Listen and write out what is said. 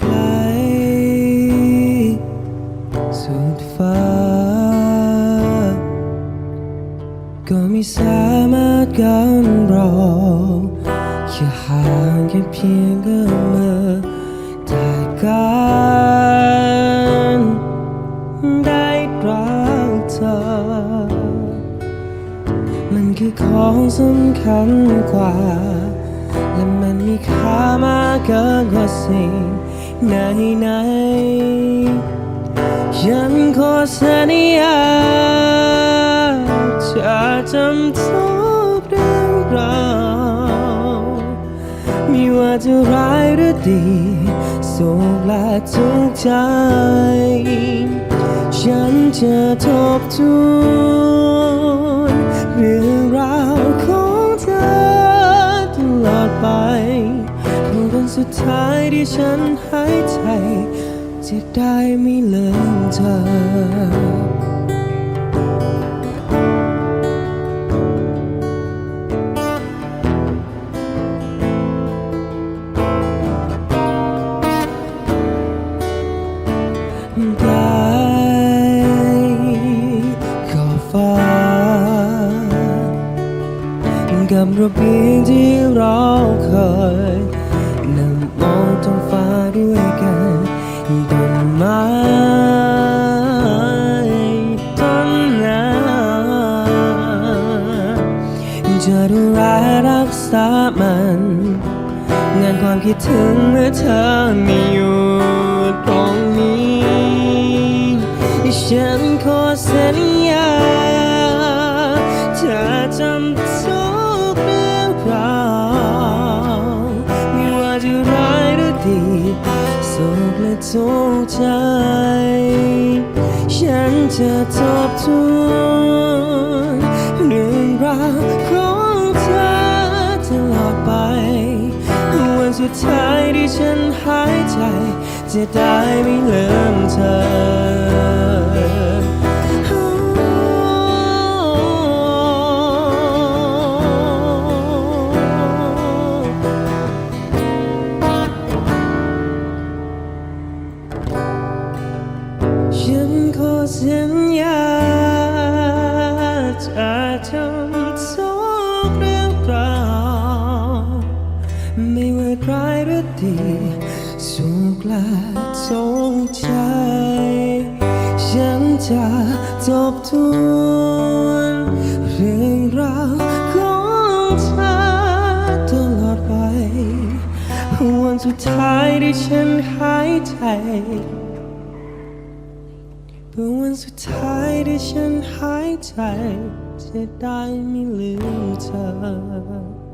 ไกลสุดฟ้า ก็ไม่สามารถกันรอแค่ห่างแค่เพียงเอื้มมือแกันได้รักเธอ มันคือของสำคัญกว่า และมันมีค่ามากกว่าสิ่ง ไหนไหนฉันขอสัญญาจะจำทุกเรื่องราวไม่ว่าจะร้ายหรือดีสุขและทุกข์ใจ ฉันจะทบทวน สุดท้ายที่ฉันหายใจจะได้ไม่ลืมเธอ ได้ขอฟ้ากับระเบียงที่เราเคย นั่งมองท้องฟ้าด้วยกันต้นไม้ต้นนั้นจะดูแลรักษามัน งานความคิดถึงเมื่อเธอไม่อยู่ตรงนี้ ฉันขอสัญญ ทุกข์ใจ ฉันจะทบทวนเรื่องราวของเธอตลอดไป วันสุดท้ายที่ฉันหายใจ จะได้ไม่ลืมเธอ สัญญาจะทำทุกเรื่องราวไม่ว่าร้ายหรือดีสุขและทุกใจฉันจะทบทวนเรื่องราวของเธอตลอดไปวันสุดท้ายที่ฉันหายใจ เมื่อวันสุดท้ายที่ฉันหายใจ จะได้ไม่ลืมเธอ